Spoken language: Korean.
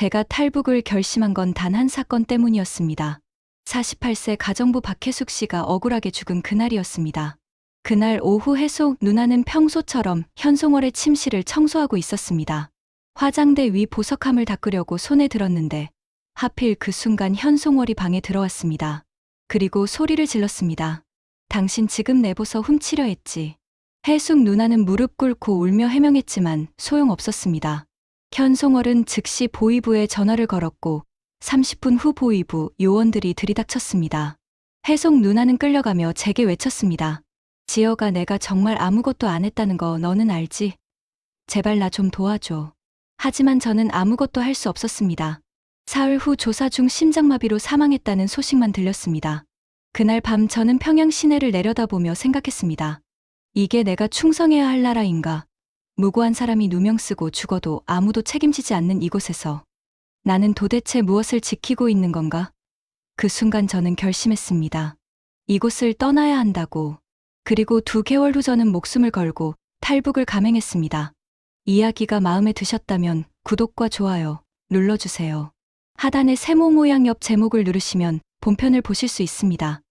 제가 탈북을 결심한 건 단 한 사건 때문이었습니다. 48세 가정부 박혜숙 씨가 억울하게 죽은 그날이었습니다. 그날 오후 해숙 누나는 평소처럼 현송월의 침실을 청소하고 있었습니다. 화장대 위 보석함을 닦으려고 손에 들었는데 하필 그 순간 현송월이 방에 들어왔습니다. 그리고 소리를 질렀습니다. 당신 지금 내보서 훔치려 했지. 해숙 누나는 무릎 꿇고 울며 해명했지만 소용없었습니다. 현송월은 즉시 보이부에 전화를 걸었고 30분 후 보이부 요원들이 들이닥쳤습니다. 해숙 누나는 끌려가며 제게 외쳤습니다. 지여가 내가 정말 아무것도 안 했다는 거 너는 알지? 제발 나 좀 도와줘. 하지만 저는 아무것도 할 수 없었습니다. 사흘 후 조사 중 심장마비로 사망했다는 소식만 들렸습니다. 그날 밤 저는 평양 시내를 내려다보며 생각했습니다. 이게 내가 충성해야 할 나라인가? 무고한 사람이 누명 쓰고 죽어도 아무도 책임지지 않는 이곳에서 나는 도대체 무엇을 지키고 있는 건가? 그 순간 저는 결심했습니다. 이곳을 떠나야 한다고. 그리고 두 개월 후 저는 목숨을 걸고 탈북을 감행했습니다. 이야기가 마음에 드셨다면 구독과 좋아요 눌러주세요. 하단의 세모 모양 옆 제목을 누르시면 본편을 보실 수 있습니다.